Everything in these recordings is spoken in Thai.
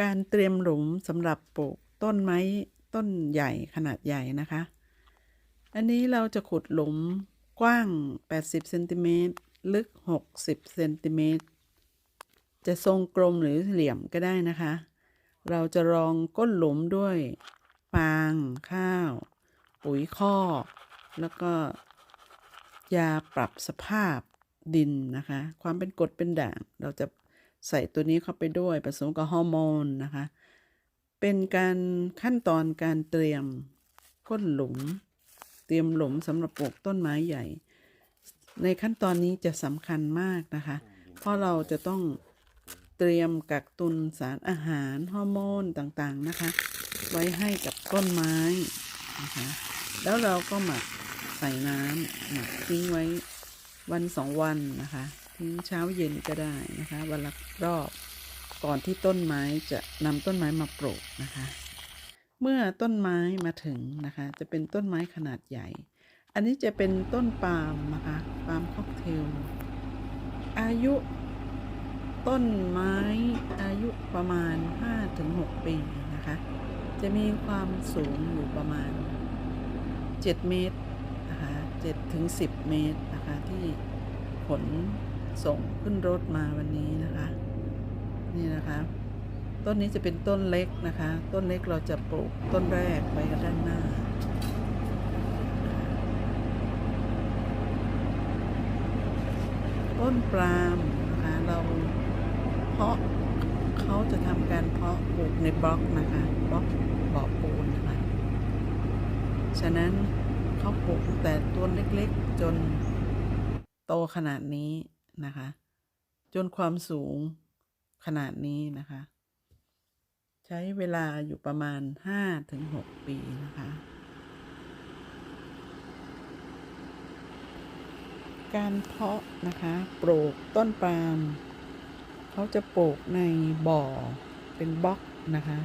การเตรียมหลุมสำหรับปลูกต้นไม้ต้นใหญ่ขนาดใหญ่นะคะ อันนี้เราจะขุดหลุมกว้าง 80เซนติเมตรลึก 60เซนติเมตรจะทรงกลมหรือเหลี่ยมก็ได้นะคะ เราจะรองก้นหลุมด้วยฟางข้าว ปุ๋ยคอก แล้วก็ยาปรับสภาพดินนะคะ ความเป็นกรดเป็นด่าง เราจะใส่ตัวนี้เข้าไปด้วยผสมกับฮอร์โมนนะคะ เป็นการขั้นตอนการเตรียมก้นหลุม เตรียมหลุมสำหรับปลูกต้นไม้ใหญ่ ในขั้นตอนนี้จะสำคัญมากนะคะ เพราะเราจะต้อง เตรียมกักตุนสารอาหารฮอร์โมนต่างๆนะคะ ไว้ให้กับต้นไม้นะคะแล้วเราก็หมักใส่น้ำหมักทิ้งไว้วันสองวันนะคะทิ้งเช้าเย็นก็ได้นะคะวันละรอบก่อนที่ต้นไม้จะนำต้นไม้มาปลูกนะคะ เมื่อต้นไม้มาถึงนะคะ จะเป็นต้นไม้ขนาดใหญ่ อันนี้จะเป็นต้นปาล์มนะคะปาล์มค็อกเทลอายุ ต้นไม้อายุประมาณ 5-6 ปีนะคะ จะมีความสูงอยู่ประมาณ 7 เมตรนะคะ7ถึง 10 เมตรนะคะ ที่ขนส่งขึ้นรถมาวันนี้นะคะ นี่นะคะ ต้นนี้จะเป็นต้นเล็กนะคะ ต้นเล็กเราจะปลูกต้นแรกไว้ด้านหน้าต้นปาล์มนะคะเรา เพาะเขาจะทำการเพาะปลูกในบล็อกนะคะบล็อกบ่อปูนนะคะฉะนั้นเขาปลูกแต่ต้นเล็กๆ จนโตขนาดนี้นะคะ จนความสูงขนาดนี้นะคะ ใช้เวลาอยู่ประมาณ 5-6 ปีนะคะ การเพาะนะคะปลูกต้นปาล์ม เขาจะปลูกในบ่อเป็นบล็อกนะคะ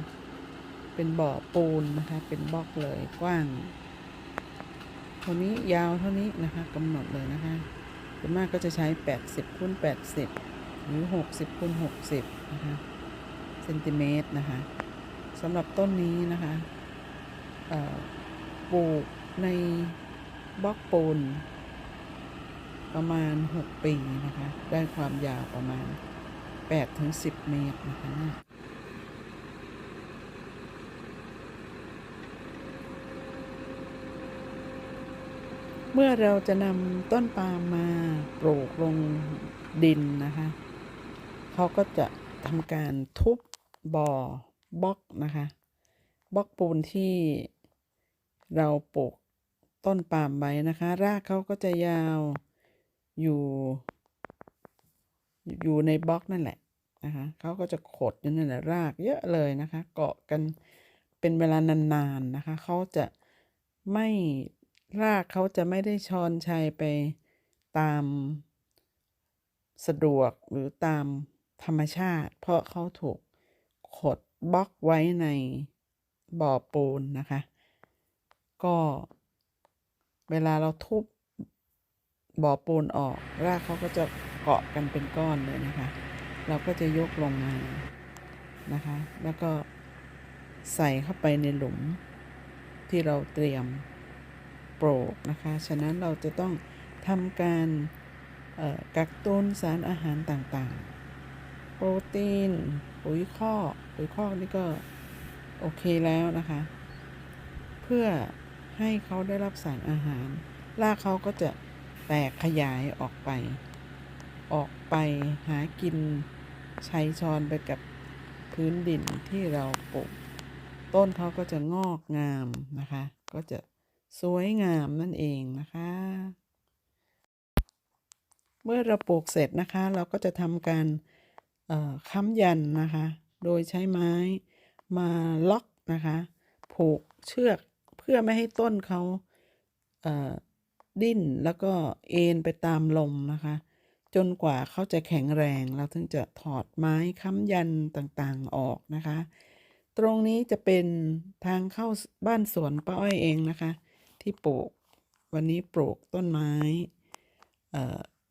เป็นบ่อปูนนะคะ เป็นบล็อกเลยกว้างเท่านี้ยาวเท่านี้นะคะกำหนดเลยนะคะส่วนมากก็จะใช้ 80คูณ80 หรือ 60คูณ60 นะคะเซนติเมตรนะคะสำหรับต้นนี้นะคะปลูกในบล็อกปูนประมาณ 6 ปีนะคะ ได้ความยาวประมาณ 8ถึง10 เมตรนะคะเนี่ยเมื่อเราจะนำต้นปาล์มมาปลูกลงดินนะคะ เขาก็จะทำการทุบบ่อบล็อกนะคะบล็อกปูนที่เราปลูกต้นปาล์มไว้นะคะ รากเขาก็จะยาวอยู่ อยู่ในบล็อกนั่นแหละนะคะเขาก็จะขดอยู่นั่นแหละรากเยอะเลยนะคะ เกาะกันเป็นเวลานานๆนะคะเขาจะไม่รากเขาจะไม่ได้ชอนชัยไปตามสะดวกหรือตามธรรมชาติ เพราะเขาถูกขดบล็อกไว้ในบ่อปูนนะคะ ก็เวลาเราทุบบ่อปูนออก รากเขาก็จะ เกาะกันเป็นก้อนเลยนะคะ เราก็จะยกลงมานะคะ แล้วก็ใส่เข้าไปในหลุมที่เราเตรียมโปรกนะคะ ฉะนั้นเราจะต้องทำการกักตุนสารอาหารต่างๆ โปรตีนปุ๋ยคอกปุ๋ยคอกนี่ก็โอเคแล้วนะคะ เพื่อให้เขาได้รับสารอาหารรากเขาก็จะแตกขยายออกไป ออกไปหากินชัยชอนไปกับพื้นดินที่เราปลูก ต้นเขาก็จะงอกงามนะคะ ก็จะสวยงามนั่นเองนะคะ เมื่อเราปลูกเสร็จนะคะ เราก็จะทำการค้ำยันนะคะ โดยใช้ไม้มาล็อกนะคะ ผูกเชือกเพื่อไม่ให้ต้นเขาดิ้นแล้วก็เอ็นไปตามลมนะคะ จนกว่าเขาจะแข็งแรงเราถึงจะถอดไม้ค้ำยันต่างๆออกนะคะ ตรงนี้จะเป็นทางเข้าบ้านสวนป้าอ้อยเองนะคะ ที่ปลูกวันนี้ปลูกต้นไม้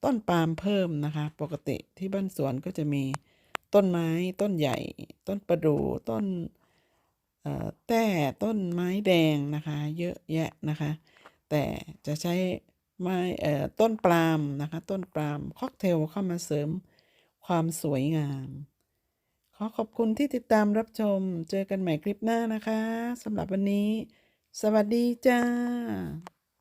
ต้นปาล์มเพิ่มนะคะ ปกติที่บ้านสวนก็จะมีต้นไม้ต้นใหญ่ ต้นประดู่ต้นแต้ต้นไม้แดงนะคะ เยอะแยะนะคะ แต่จะใช้ ไม้เอ่อต้นปาล์มนะคะ ต้นปาล์มค็อกเทลเข้ามาเสริมความสวยงาม ขอขอบคุณที่ติดตามรับชม เจอกันใหม่คลิปหน้านะคะสำหรับวันนี้ สวัสดีจ้า